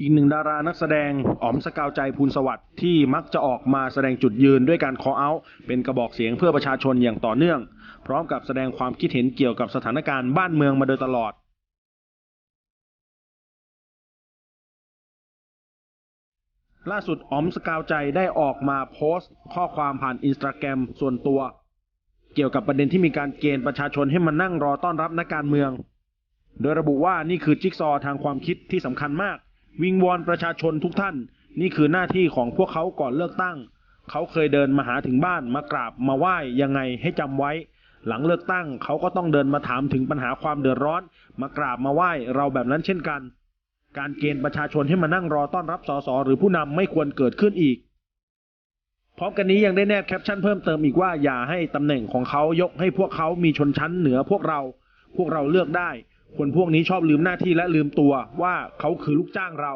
อีกหนึ่งดารานักแสดงอ๋อมสกาวใจภูลสวัสดิ์ที่มักจะออกมาแสดงจุดยืนด้วยการ call out เป็นกระบอกเสียงเพื่อประชาชนอย่างต่อเนื่อง พร้อมกับแสดงความคิดเห็นเกี่ยวกับสถานการณ์บ้านเมืองมาโดยตลอดล่าสุดอ๋อมสกาวใจได้ออกมาโพสต์ ข้อความผ่านอินสตาแกรมส่วนตัว เกี่ยวกับประเด็นที่มีการเกณฑ์ประชาชนให้มานั่งรอต้อนรับนักการเมือง โดยระบุว่านี่คือจิ๊กซอว์ทางความคิดที่สำคัญมาก วิงวอนประชาชนทุกท่าน นี่คือหน้าที่ของพวกเขาก่อนเลือกตั้ง เขาเคยเดินมาหาถึงบ้านมากราบมาไหว้ยังไงให้จำไว้ หลังเลือกตั้งเขาก็ต้องเดินมาถามถึงปัญหาความเดือดร้อน มากราบมาไหว้เราแบบนั้นเช่นกัน การเกณฑ์ประชาชนให้มานั่งรอต้อนรับสสหรือผู้นำไม่ควรเกิดขึ้นอีกพร้อมกันนี้ยังได้แนบแคปชั่นเพิ่มเติมอีกว่าอย่าให้ตำแหน่งของเขายกให้พวกเขามีชนชั้นเหนือพวกเรา พวกเราเลือกได้ คนพวกนี้ชอบลืมหน้าที่และลืมตัวว่าเขาคือลูกจ้างเรา